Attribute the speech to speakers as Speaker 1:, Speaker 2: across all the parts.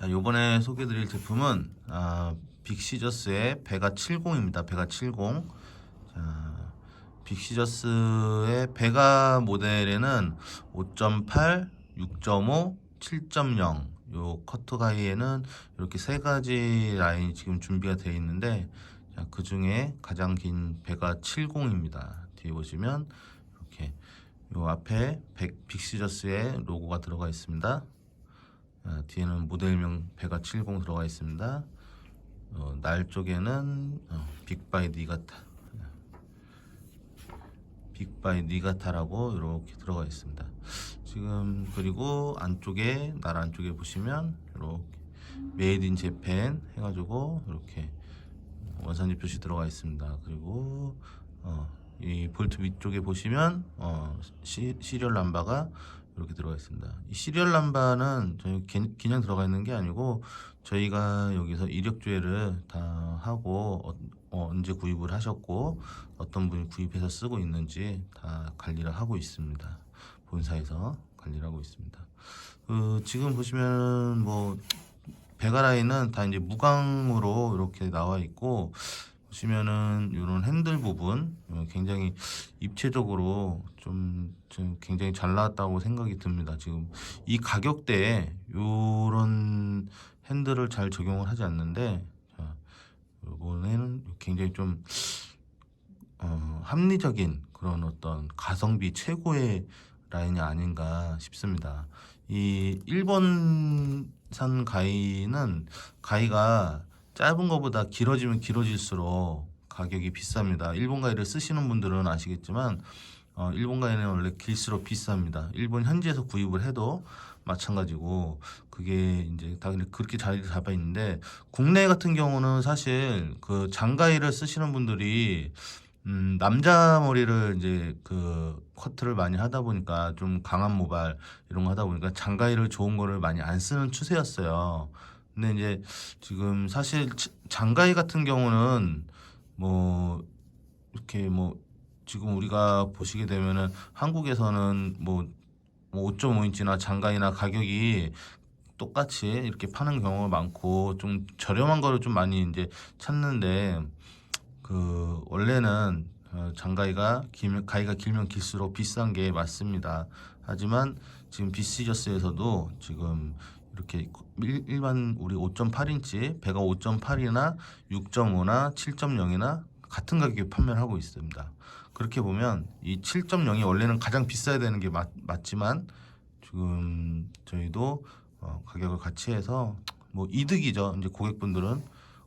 Speaker 1: 자, 요번에 소개드릴 제품은 아, 빅시저스의 베가 70입니다. 베가 70. 자, 빅시저스의 베가 모델에는 5.8, 6.5, 7.0. 요 커트 가이에는 이렇게 세 가지 라인이 지금 준비가 되어 있는데 자, 그 중에 가장 긴 베가 70입니다. 뒤에 보시면 이렇게 요 앞에 백, 빅시저스의 로고가 들어가 있습니다. 아, 뒤에는 모델명 베가 70 들어가 있습니다. 어, 날 쪽에는 어, 빅바이 니가타, 빅바이 니가타라고 이렇게 들어가 있습니다. 지금 그리고 안쪽에 날 안쪽에 보시면 이렇게 메이드 인 재팬 해가지고 이렇게 원산지 표시 들어가 있습니다. 그리고 어, 이 볼트 위쪽에 보시면 어, 시, 시리얼 남바가 이렇게 들어가 있습니다. 이 시리얼 남바는 저희 개- 그냥 들어가 있는 게 아니고 저희가 여기서 이력 조회를 다 하고 어, 어, 언제 구입을 하셨고 어떤 분이 구입해서 쓰고 있는지 다 관리를 하고 있습니다. 본사에서 관리를 하고 있습니다. 그 지금 보시면 뭐 베가라인은 다 이제 무광으로 이렇게 나와 있고 보시면은 이런 핸들 부분 어, 굉장히 입체적으로 좀, 좀 굉장히 잘 나왔다고 생각이 듭니다. 지금 이 가격대에 이런 핸들을 잘 적용을 하지 않는데 자, 이번에는 굉장히 좀 어, 합리적인 그런 어떤 가성비 최고의 라인이 아닌가 싶습니다. 이 일본산 가이는 가이가 짧은 것보다 길어지면 길어질수록 가격이 비쌉니다. 일본 가이를 쓰시는 분들은 아시겠지만 어, 일본 가이는 원래 길수록 비쌉니다. 일본 현지에서 구입을 해도 마찬가지고 그게 이제 다 그렇게 자리를 잡아 있는데 국내 같은 경우는 사실 그 장가이를 쓰시는 분들이 음, 남자 머리를 이제 그 커트를 많이 하다 보니까 좀 강한 모발 이런 거 하다 보니까 장가이를 좋은 거를 많이 안 쓰는 추세였어요. 근데 이제 지금 사실 치- 장가이 같은 경우는 뭐 이렇게 뭐 지금 우리가 보시게 되면은 한국에서는 뭐, 뭐 5.5인치나 장가이나 가격이 똑같이 이렇게 파는 경우가 많고 좀 저렴한 거를 좀 많이 이제 찾는데 그 원래는 어, 장가이가 길면 가이가 길면 길수록 비싼 게 맞습니다. 하지만 지금 비시저스에서도 지금 이렇게 일- 일반 우리 5.8인치 배가 5.8이나 6.5나 7.0이나 같은 가격에 판매를 하고 있습니다. 그렇게 보면 이 7.0이 원래는 가장 비싸야 되는 게 맞, 맞지만 지금 저희도 어, 가격을 같이 해서 뭐 이득이죠. 이제 고객분들은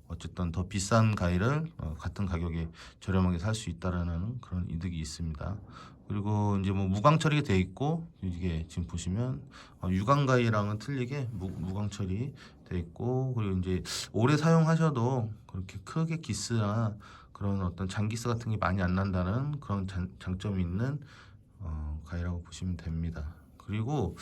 Speaker 1: 어쨌든 더 비싼 가위를 어, 같은 가격에 저렴하게 살 수 있다라는 그런 이득이 있습니다. 그리고 이제 뭐 무광 처리가 돼 있고 이게 지금 보시면 어, 유광 가위랑은 틀리게 무, 무광 처리 돼 있고 그리고 이제 오래 사용하셔도 그렇게 크게 기스나 그런 어떤 장기스 같은 게 많이 안 난다는 그런 장, 장점이 있는 어, 가위라고 보시면 됩니다. 그리고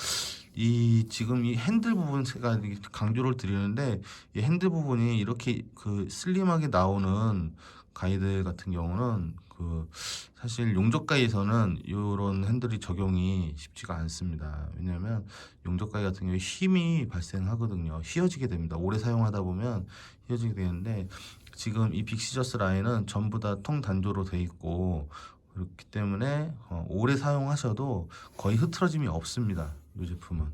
Speaker 1: 이 지금 이 핸들 부분 제가 강조를 드리는데 이 핸들 부분이 이렇게 그 슬림하게 나오는 가이드 같은 경우는 그 사실 용접가에서는 이런 핸들이 적용이 쉽지가 않습니다. 왜냐하면 용접가위 같은 경우에 힘이 발생하거든요. 휘어지게 됩니다. 오래 사용하다 보면 휘어지게 되는데 지금 이 빅시저스 라인은 전부 다 통단조로 돼 있고 그렇기 때문에 어, 오래 사용하셔도 거의 흐트러짐이 없습니다. 이 제품은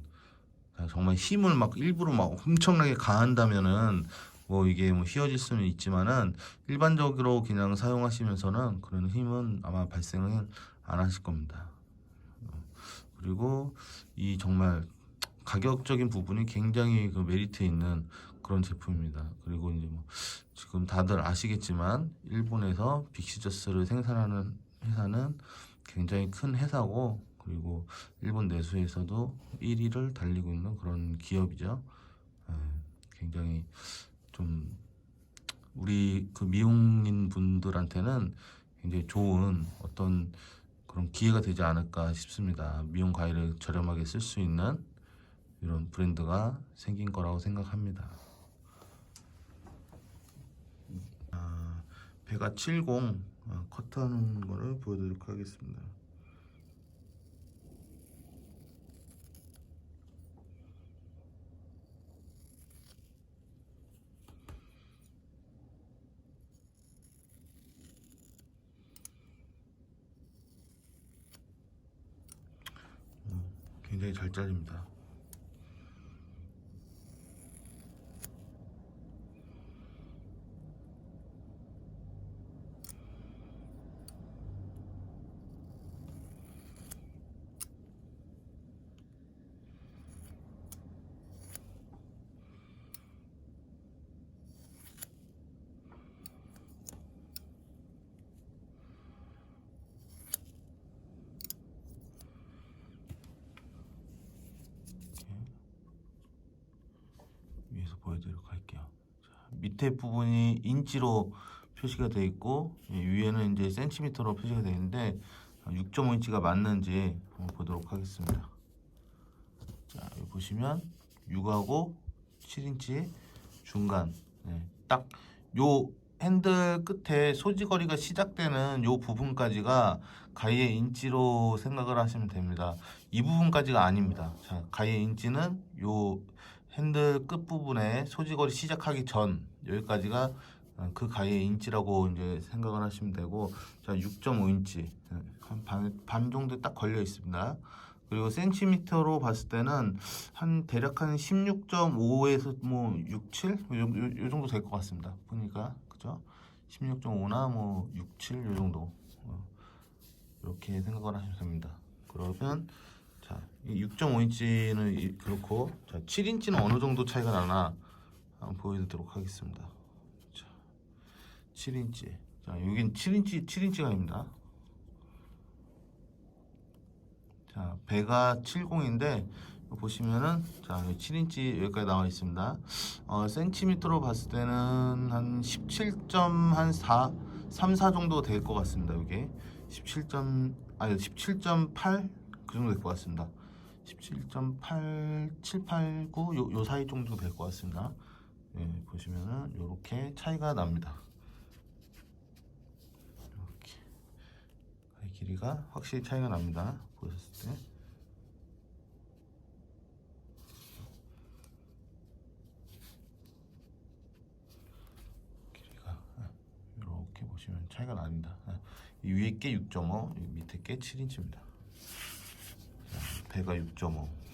Speaker 1: 자, 정말 힘을 막 일부러 막 엄청나게 가한다면은 뭐 이게 뭐 휘어질 수는 있지만은 일반적으로 그냥 사용하시면서는 그런 힘은 아마 발생을 안 하실 겁니다. 어, 그리고 이 정말 가격적인 부분이 굉장히 그 메리트 있는 그런 제품입니다. 그리고 이제 뭐 지금 다들 아시겠지만 일본에서 빅시저스를 생산하는 회사는 굉장히 큰 회사고 그리고 일본 내수에서도 1위를 달리고 있는 그런 기업이죠. 예, 굉장히 좀 우리 그 미용인 분들한테는 굉장히 좋은 어떤 그런 기회가 되지 않을까 싶습니다. 미용 과일을 저렴하게 쓸 수 있는 이런 브랜드가 생긴 거라고 생각합니다. 배가 70 커트하는 어, 거를 보여드리도록 하겠습니다. 어, 굉장히 잘 잘립니다. 보여드리도록 할게요. 자, 밑에 부분이 인치로 표시가 되어 있고 예, 위에는 이제 센티미터로 표시가 되어 있는데 6.5인치가 맞는지 한번 보도록 하겠습니다. 자 여기 보시면 6하고 7인치 중간 네, 딱요 핸들 끝에 소지거리가 시작되는 요 부분까지가 가이의 인치로 생각을 하시면 됩니다. 이 부분까지가 아닙니다. 자, 가이의 인치는 요 핸들 끝 부분에 소지거리 시작하기 전 여기까지가 어, 그 가이의 인치라고 이제 생각을 하시면 되고 자 6.5인치 한반 반 정도 딱 걸려 있습니다. 그리고 센티미터로 봤을 때는 한 대략 한 16.5에서 뭐 67? 요, 요, 요 정도 될 것 같습니다. 보니까 그죠? 16.5나 뭐 67, 요 정도 어, 이렇게 생각을 하시면 됩니다. 그러면 자, 6.5인치는 그렇고 자, 7인치는 어느 정도 차이가 나나 한번 보여드리도록 하겠습니다. 자, 7인치. 자, 여긴 7인치, 7인치가 아닙니다. 자, 배가 70인데 보시면은 자, 7인치 여기까지 나와 있습니다. 어, 센티미터로 봤을 때는 한 17.4 3, 4 정도 될 것 같습니다. 이게 17. 아니 17.8 그 정도 될 것 같습니다. 17.8, 7, 8, 9, 요, 요 사이 정도 될 것 같습니다. 예, 보시면은 이렇게 차이가 납니다. 이렇게 길이가 확실히 차이가 납니다. 보셨을 때. 보시면 차이가 납니다. 예, 이 위에 게 6.5, 이 밑에 게 7인치입니다. 배가 6.5